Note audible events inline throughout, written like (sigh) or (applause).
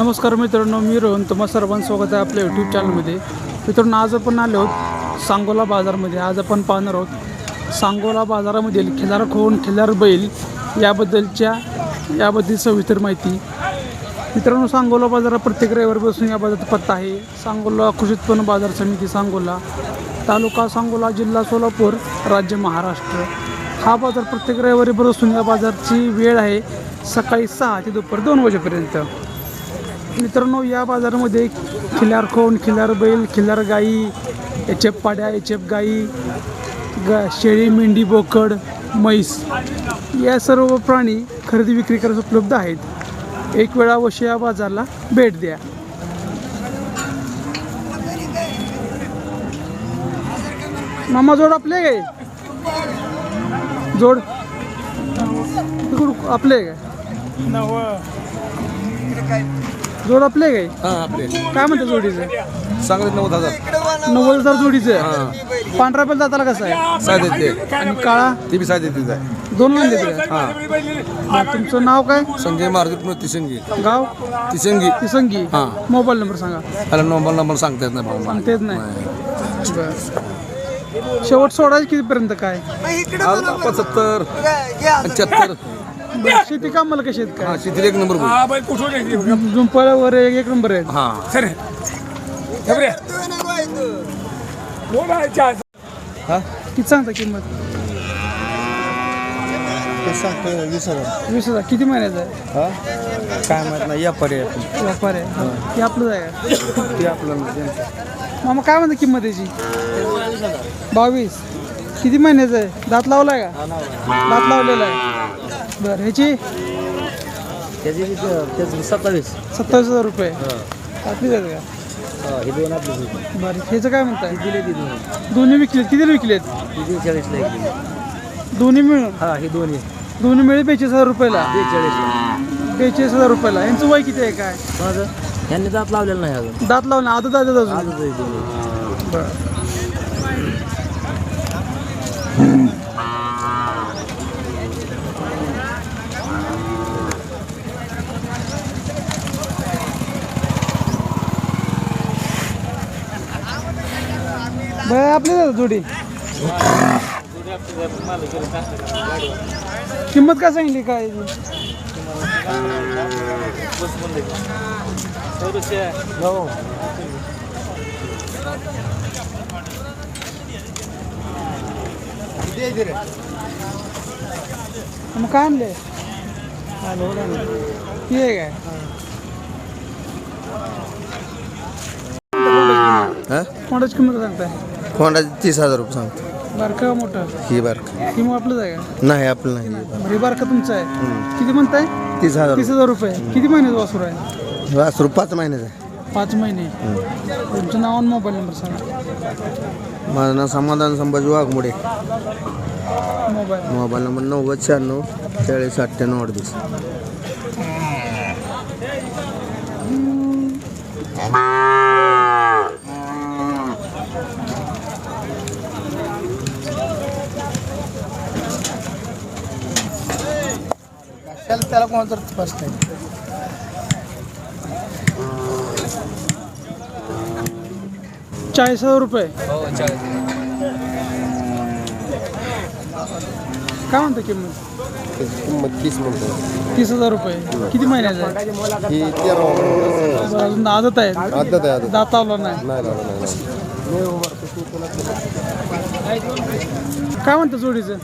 नमस्कार मित्रांनो मी रोहन. तुम्हा सर्वांचं स्वागत आहे आपल्या यूट्यूब चॅनलमध्ये मित्रांनो आज आपण आलो आहोत सांगोला बाजारमध्ये. आज आपण पाहणार आहोत सांगोला बाजारामधील खिलार खोन खिलार बैल याबद्दलच्या याबद्दल सविस्तर माहिती. मित्रांनो सांगोला बाजार प्रत्येक रविवारपासून या बाजारात पत्ता आहे. सांगोला कृषी उत्पन्न बाजार समिती सांगोला तालुका सांगोला जिल्हा सोलापूर राज्य महाराष्ट्र. हा बाजार प्रत्येक रविवारी बसून या बाजारची वेळ आहे सकाळी सहा ते दुपार दोन वाजेपर्यंत. मित्रांनो या बाजारामध्ये खिलार खोन खिलार बैल खिलार गाई एचएफ पाड्या एचएफ गाई ग शेळी मेंढी बोकड म्हैस या सर्व प्राणी खरेदी विक्री करण्यास उपलब्ध आहेत. एक वेळा अवश्य या बाजारला भेट द्या. मामा जोड आपले काय? जोड? इकडं आपले काय? जोड आपले काय हा आपले. काय म्हणते जोडीचं? सांगत नव्वद हजार. नव्वद हजार जोडीचं पांढरा बैल दाताला कसं आहे? साय देते. आणि काळा? ते बी साय देते आहे. दोन लाईन देते हा? तुमचं नाव काय? संजय मारुती तिसंगी. गाव? तिसंगी. तिसंगी. हा. मोबाईल नंबर सांगा. त्याला नंबर नंबर सांगता येत नाही भाऊ मला. सांगता येत नाही. बरं. शेवट सोडायचं कितीपर्यंत काय? आज पंच्याहत्तर पंच्याहत्तर. बरं, शेती कामाला कशी आहेत हा काय शेतीला एक नंबर बोल. वगैरे एक नंबर आहे हा. हा किती सांगता किंमत? वीस हजार. वीस हजार. किती महिन्याचा आहे? हा? काय माहीत नाही या पर्याय व्यापार आहे. ते आपलंच आहे का? ते आपलं मामा काय म्हणते किंमत त्याची बावीस. किती महिन्याचं आहे? दात लावलाय का? दात लावलेला आहे. बरं ह्याची? त्याची त्याची सत्तावीस. सत्तावीस हजार रुपये. आपलीच आहेत का? हे दोन आपली बरं ह्याचं काय म्हणताय? दिले ती दोन. दोन्ही विकलेत किती विकलेत? ती बेचाळीसला एक दिली. दोन्ही मिळून? हा हे दोन्ही. दोन्ही मिळून बेचाळीस हजार रुपयाला? बेचाळीसला. बेचाळीस हजार रुपयाला. यांचं वय किती आहे काय? माझं? यांनी दात लावलेला नाही अजून. दात लावून आता दात अजून. आजच आहे दोन्ही बरं. बरं आपली दादा जोडी. किंमत काय सांगली काय? याची? मग काय आणले ती आहे काय? हा? मोठाची किंमत सांगताय. होंडा तीस हजार रुपये सांगतो. बारका का मोठं? ही बार ही मग आपलंच आहे का? नाही आपलं नाही. बरं हे बारका तुमचं आहे. किती म्हणताय? तीस हजार तीस हजार रुपये. किती महिन्याचं वासरू आहे? वासरू पाच महिन्याचं आहे. पाच महिने. तुमचं नाव आणि मोबाईल नंबर सांगा. माझं नाव Samadhan Sambhaji Waghmode. Mobile. Mobile number नव्वद शहाण्णव चाळीस अठ्ठ्याण्णव अडतीस. त्याला तर फर्स्ट आहे? चाळीस हजार रुपये. काय म्हणता किंमत? किंमत तीस म्हणतो. तीस हजार रुपये. किती महिन्याचं आहे? ही तेरा बरं, अजून आदत आहे? आदत आहे आदत दात लावला नाही? नाही लावलं नाही काय म्हणतं जोडीचं?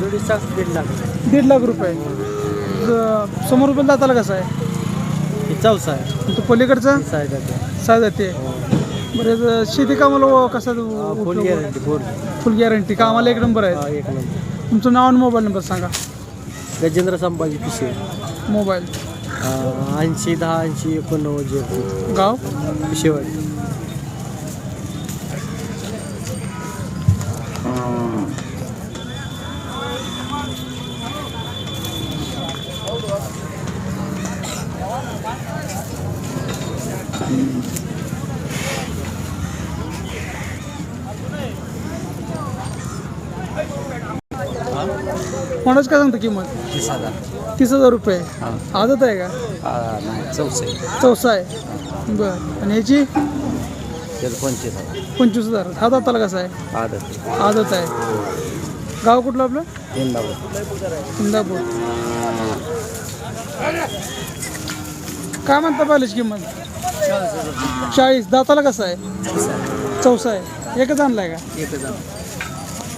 जोडीचा दीड लाख. दीड लाख रुपये. समोर रुपये दाताला कसं आहे? ही चौसा आहे. तो पलीकडचा? साय जाते. सहा जाते. बरं याचं शेती कामाला व- कसा फुल? गॅरंटी फुल फुल गॅरंटी कामाला एक नंबर आहे. हा एक नंबर तुमचं नाव आणि मोबाईल नंबर सांगा. गजेंद्र संभाजी पिशे मोबाईल ऐंशी दहा ऐंशी एकोणनव्वद जे गाव? पिशेवाडी कोणाच काय सांगतं किंमत? तीस हजार. तीस हजार रुपये. आदत आहे का? नाही चौसे चौसा आहे. बरं. आणि ह्याची? त्याचं पंचवीस पंचवीस हजार. हा दाताला कसा आहे? आदत आदत आहे. गाव कुठलं आपलं? इंदापूर. इंदापूर. काय म्हणता पाहिलेच किंमत? चाळीस. दाताला कसं आहे? चौसा आहे. एकच आणलाय का? एकच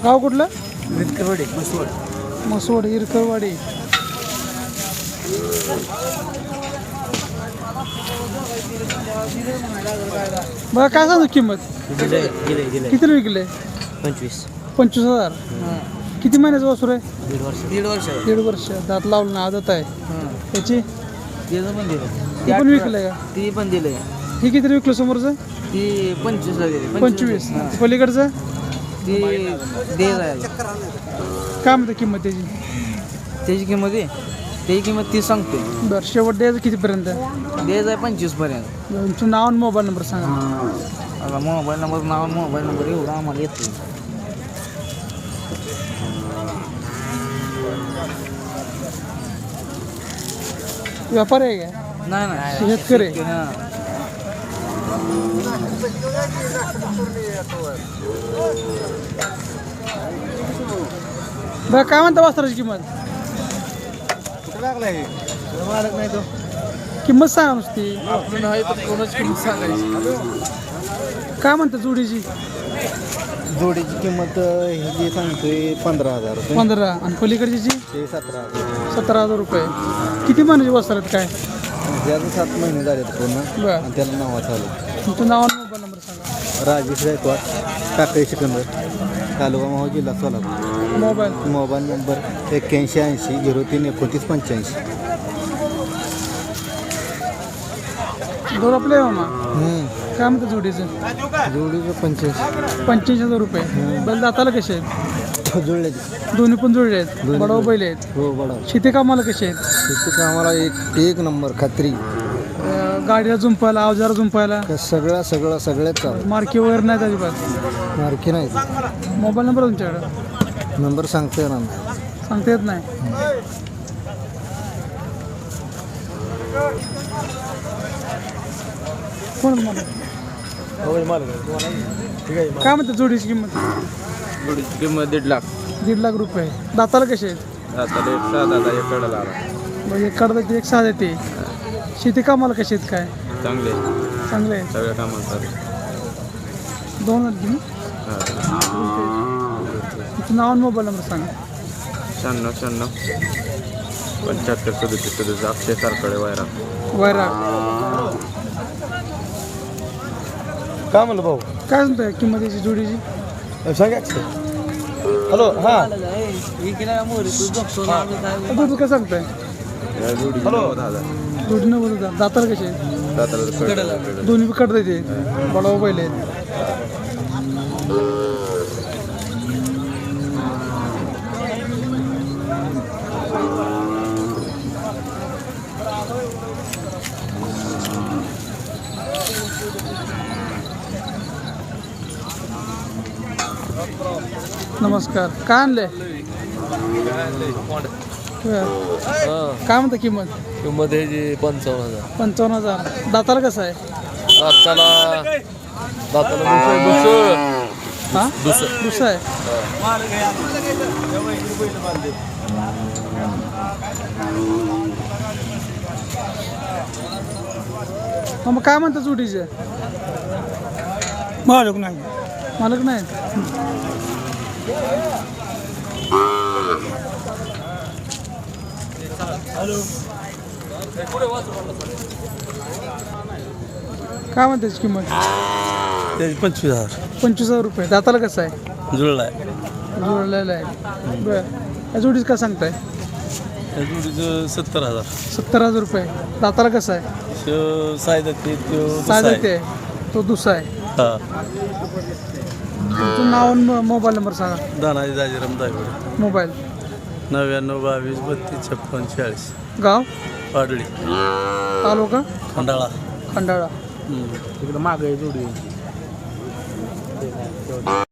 गाव कुठलं? मसवड मसोड इरकरवाडी बघा काय सांगतो किंमत? कितीला विकले पंचवीस. पंचवीस हजार. किती महिन्याचं वासूर आहे? दीड वर्ष. दीड वर्ष. दीड वर्ष. दात लावलं ना आदत आहे. त्याची? त्याचं पण दिलं ती पण विकलंय का? ती पण दिले ही किती विकलं समोरचं? ती पंचवीसला दिली पंचवीस. पलीकडचं? ती दे जायला. काय म्हणते किंमत त्याची? त्याची किंमत आहे त्याची किंमत ती सांगते बरं शेवट द्यायचं कितीपर्यंत? दे जाय पंचवीसपर्यंत तुमचं नाव आणि मोबाईल नंबर सांगा. आता मोबाईल नंबर नाव मोबाईल नंबर एवढा आम्हाला येतो व्यापारी आहे का? नाही नाही. शेतकरी हां. (laughs) बरं काय म्हणता वस्त्राची किंमत? मालक नाही तो. किंमत सांगा नुसती. आपण आहे तर कोणाची किंमत सांगायची. काय म्हणता जोडीची? जोडीची किंमत हे जे सांगतोय पंधरा हजार रुपये. पंधरा. आणि पलीकडची ते सतरा हजार. सतरा हजार रुपये. किती महिन्याची वस्त्र आहेत काय? त्याचं सात महिने झाले पूर्ण. बरं. आणि त्याला नावा चालू. तुमचं नाव आणि मोबाईल नंबर सांगा. राजेश गायकवाड टाकळी सिकंदर तालुका माहू जिल्हा सोलापूर. मोबाईल. मोबाईल नंबर एक्क्याऐंशी ऐंशी झिरो तीन एकोणतीस पंच्याऐंशी. दोन आपले मामा काय म्हणतं जोडीचं? जोडीचं पंच्याऐंशी पंच्याऐंशी हजार रुपये. बैल दाताला कसे आहेत? जुळले दोन्ही पण जोडले आहेत. बडाव बैल आहेत. हो बडा शेती कामाला कसे आहेत? तिथे आम्हाला एक एक नंबर खात्री. गाडीला जुंपायला अवजार जुंपायला त्या सगळ्या सगळं सगळ्याच चालू. मार्की वगैरे नाहीत अजिबात? मार्की नाही मोबाईल नंबर तुमच्याकडे? नंबर सांगता येणार नाही. सांगता येत नाही? कोण मला काय म्हणते जोडीची किंमत? जोडीची किंमत दीड लाख. दीड लाख रुपये. दाताला कसे आहेत? आता एक सहा दादा एक कडाला. आला म्हणजे कडदा एक सहा देते शेती कामाला कसे आहेत काय? चांगले. चांगले. आहे सगळ्या दोन आहेत तुम्ही तुमचं नाव आणि मोबाईल नंबर सांगा. शहाण्णव शहाण्णव. पंच्याहत्तर सदतीस सदतीस अक्षय सारकडे वायरा वैरा. काय म्हणलं भाऊ? काय म्हणतोय किंमत याची जोडीची? सांगा. हॅलो हां. दूध काय सांगताय? या जोडीची नव्वद हजार जोडी नव्वद हजार दाताला कसे दोन्ही कट देते बडाव बैल आहेत नमस्कार. काय आणले काय म्हणता किंमत? किंमत आहे जी पंचावन्न हजार. पंचावन्न हजार. दाताला कसं आहे? दाताला दाताला दुसरं दुसरं. हा? दुसरं. दुसरं आहे? मग काय म्हणतात जोडीचे मालक नाही. मालक नाही? काय म्हणते त्याची किंमत? त्याचे पंचवीस हजार. पंचवीस हजार रुपये. दाताला कसं आहे? जुळलाय जुळलेलं आहे. बरं. या जोडीचं काय सांगताय? त्या जोडीचं सत्तर हजार. सत्तर हजार रुपये. दाताला कसं आहे? सायदा ते त्यो काय दुसरा आहे. तो दुसरा आहे. हा. तुमचं नाव आणि मोबाईल नंबर सांगा. दानाजी दाजीराम दायवडे मोबाईल. नव्याण्णव बावीस बत्तीस छप्पन चाळीस. गाव? पाडळी तालुका? खंडाळा. खंडाळा. तिकडं मागे जोडी.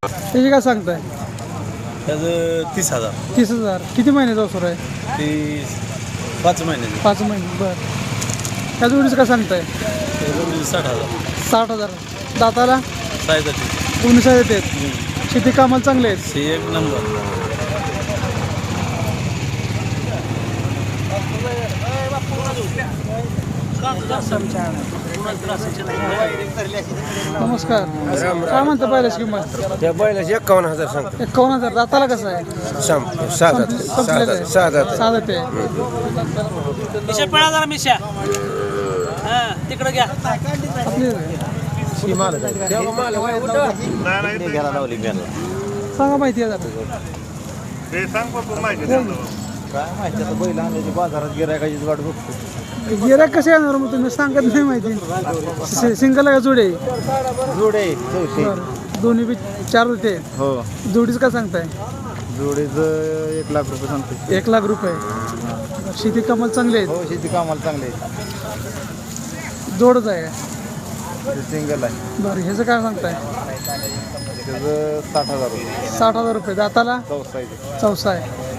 त्याची काय सांगताय? त्याचं तीस हजार. तीस हजार. किती महिन्याचा अवसर आहे? ती पाच महिन्याचे. पाच महिने बरं. ह्या जोडीचं काय सांगताय? साठ हजार. साठ हजार. दाताला? सायसाठी दोन्ही साईड आहेत. शेती कामाला चांगले आहेत? सी एक नंबर. नमस्कार. काय म्हणता पहिल्याची किंमत? त्या बैलाचे एकावन्न हजार सांगतो. एकावन्न हजार. दाताला कसं आहे? सम सहा जात सहा जात आहे. सहा जात सहा जाते मिशा पळा जरा मिशा. हा तिकडं घ्या. आपली सांगा माहिती आहे जरा. काय माहिती आता बैल आणल्याची बाजारात गिरायकाचीच वाट बघतो. गिऱ्हाईक कसे येणार मग तुम्ही? सांगत नाही माहिती. सिंगल आहे का जोडे? जोडे चौशे बरं. दोन्ही बी चार होते हो. जोडीचं काय सांगताय? जोडीचं एक लाख रुपये सांगतो एक लाख रुपये. शेती कामाला चांगले आहेत हो शेती कामाला चांगले जोडच आहे. ते सिंगल आहे. बरं ह्याचं काय सांगताय? त्याचं साठ हजार रुपये. साठ हजार रुपये. दाताला? चौसा आहे. ते. चौसा आहे.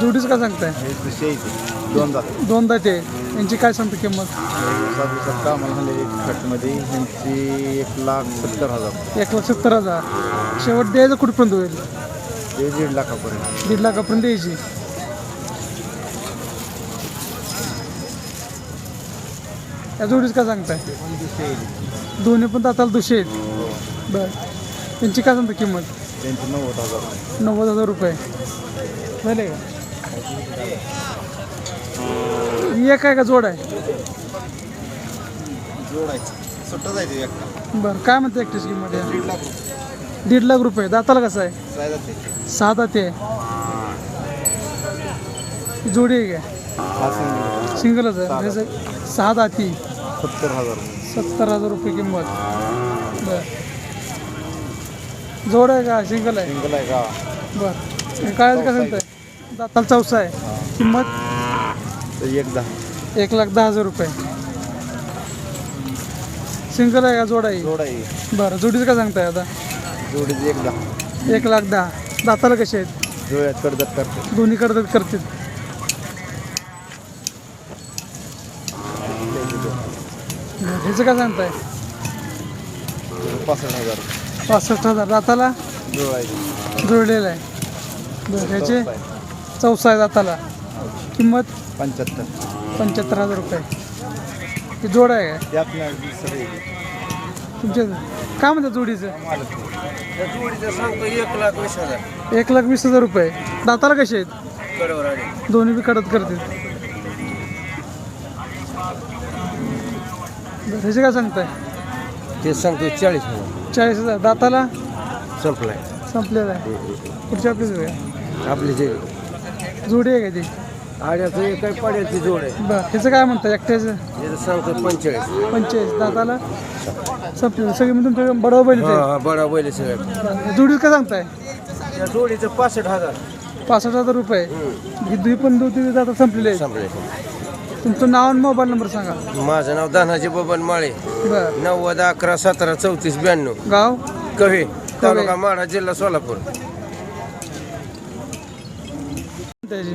जोडीचं काय सांगताय? हे दुसरे आहे ते. दोन जात यांची काय सांगते किंमत? सात दिवसात कामाला आणलेली खटमध्ये ह्यांची एक लाख सत्तर हजार. एक लाख सत्तर हजार. शेवट द्यायचं कुठपर्यंत होईल? ते दीड लाखापर्यंत. दीड लाखापर्यंत द्यायची. या जोडीच काय सांगताय? दोन्ही पण दाताला दुशे आहेत. बर. त्यांची काय सांगता किंमत? त्यांची नव्वद हजार. नव्वद हजार रुपये. झाले का? एक आहे का जोड आहे? जोडायचं सुट्टा जायचं एक बरं काय म्हणते एकटीची किंमत या दीड लाख रुपये. दीड लाख रुपये. दाताला कसं आहे? काय जाते सहा दाते आहे जोडी आहे काय हा सिंगल सिंगलच आहे. म्हणजे सहा दाती सत्तर हजार. रुपये सत्तर हजार रुपये किंमत. बर. जोड आहे का? सिंगल आहे? सिंगल आहे का? बर. हे काय का सांगताय दाताला चौसा आहे. किंमत? एक दहा. एक लाख दहा हजार रुपये. सिंगल आहे का? जोड आहे. जोड आहे. बरं. जोडीचं काय सांगताय आता? जोडीची एक दहा. एक लाख दहा. दाताला कसे आहेत? जुळ्यात कडदात करते. दोन्ही करतात करतील. ह्याचं काय सांगताय? पासष्ट हजार. रुपये पासष्ट हजार. दाताला? जुळायची जोडलेलं आहे. बरं ह्याचे? चौसा आहे दाताला. किंमत? पंच्याहत्तर. पंच्याहत्तर हजार रुपये. ही जोड आहे तुमच्या काय म्हणतात जोडीचं जोडीचं सांगतो एक लाख वीस हजार एक लाख वीस हजार रुपये. दाताला कसे आहेत? दोन्ही बी कडत करतील. ह्याचे काय सांगताय? ते सांगतो चाळीस हजार. चाळीस हजार. दाताला? संपलाय. संपलेला आहे. पुढच्या आपली जोडी आहे. आपली जे जोडी आहे का ती? आड्याचं एक काय पाड्याची जोड आहे. बरं ह्याचं काय म्हणतं एकट्याचं? सांगतो पंचेचाळीस. पंचेचाळीस. दाताला? संपलेलं. सगळे मी तुमच्या बैल हा हा बडा बैल सगळं. जोडीच काय सांगताय? त्या जोडीचं पासष्ट हजार. पासष्ट हजार रुपये. ही दुई पण दोन तीन दाता संपलेले आहेत. संपले तुमचं नाव आणि मोबाईल नंबर सांगा. माझं नाव धनाजी बबन माळे. बरं. नव्वद अकरा सतरा चौतीस ब्याण्णव. गाव? कव्हे तालुका माढा जिल्हा सोलापूर. त्याची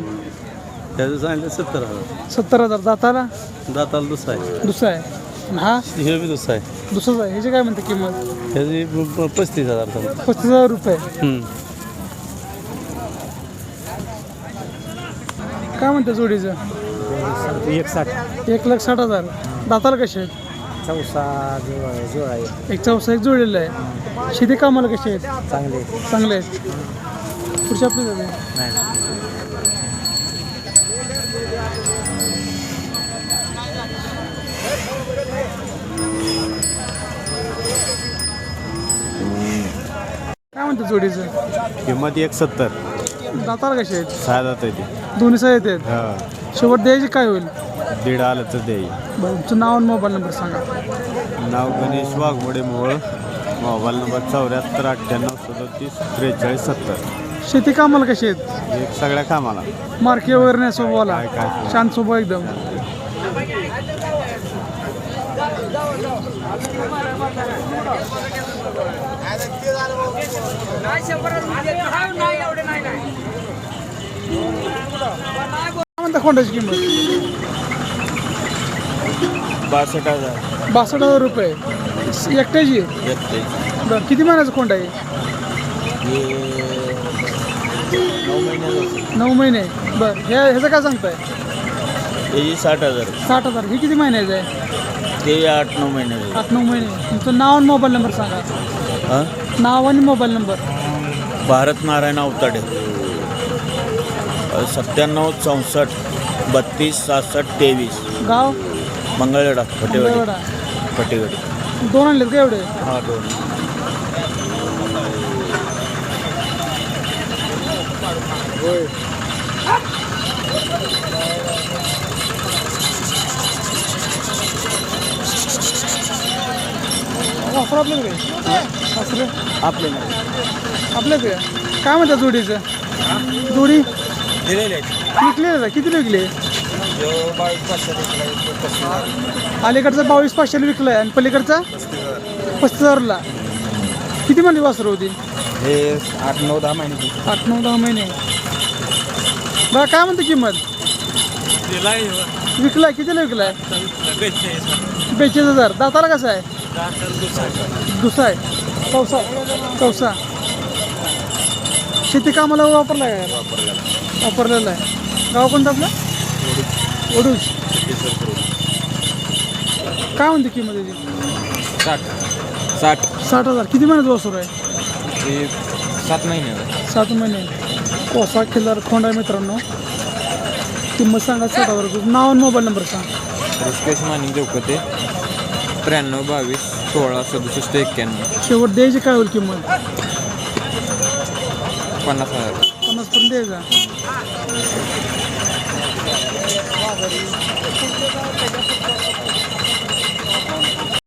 त्याचं सांगितलं सत्तर हजार. सत्तर हजार. दाताला? दाताला दुसरा आहे. दुसरा आहे. आणि हा? हे बी दुसरा आहे. दुसराच आहे. ह्याची काय म्हणते किंमत? त्याची प- प- पस्तीस हजार सांगतो. पस्तीस हजार रुपये. हम्म. काय म्हणते जोडीचं? एक साठ एक लाख साठ हजार. दाताला कसे आहेत? चौसा जोड आहे. एक चौसा एक जोडलेलं आहे. शेती कामाला कसे आहेत? चांगले चांगले आहेत. पुढच्या आपली जाते काय म्हणते जोडीचं? किंमत एक सत्तर दाताला कसे आहेत? सहा जात आहे दोन्ही साईड आहेत? ते शेवट द्यायची काय होईल? दीड आलं तर देई बरं तुमचं नाव आणि मोबाईल नंबर सांगा. नाव गणेश वाघमोडे मोहोळ मोबाईल नंबर चौऱ्याहत्तर अठ्ठ्याण्णव सदतीस त्रेचाळीस सत्तर. शेती कामाला कशी आहेत? एक सगळ्या कामाला. मार्के वगैरे नाही स्वभावाला काय काय? शांत स्वभाव एकदम. काय म्हणता खोंडाची किंमत? बासष्ट हजार. बासष्ट हजार रुपये. एकट्याची? येते बरं किती महिन्याचा खोंड आहे? नऊ महिन्याचं. नऊ महिने. बरं ह्या ह्याचं काय सांगताय? त्याची साठ हजार. साठ हजार. हे किती महिन्याचं आहे ते आठ नऊ महिन्याचं आठ नऊ महिने. तुमचं नाव आणि मोबाईल नंबर सांगा. हां? नाव आणि मोबाईल नंबर. भारत नारायण अवताडे. सत्त्याण्णव चौसष्ट बत्तीस सहासष्ट तेवीस. गाव? मंगळवेढा फटेवाडी. फटेवाडी. दोन आणलेत का एवढे? हा दोन. वासर आपल्याकडे वासर आपले आपल्याकडे काय म्हणतात जोडीचं? जोडी? विकले का? किती विकले? अलीकडचा बावीस पाचशेला विकलाय आणि पलीकडचा? पस्तीस हजारला. किती महिने वासर होती? हे आठ नऊ दहा महिने आठ नऊ दहा महिने. बरं काय म्हणते किंमत? विकलाय कितीला विकलाय? बेचाळीस हजार. दाताला कसा आहे? दुसरा आहे. चौसा चौसा शेती कामाला वापरला आहे वापरलेला आहे. गाव कोणतं आपलं? ओडूस काय म्हणते किंमत त्याची साठ. साठ. साठ हजार. किती महिन्याचं वसूल आहे? हे सात महिने सात महिने. कोसा खिल्लार खोंड आहे मित्रांनो. किंमत सांगा साठ हजार रुपये. नाव आणि मोबाईल नंबर सांग. ऋषिकेश मानिक देवकते त्र्याण्णव बावीस सोळा सदुसष्ट एक्क्याण्णव. शेवट द्यायची काय होईल किंमत? पन्नास हजार. पन्नास पर्यंत द्यायचा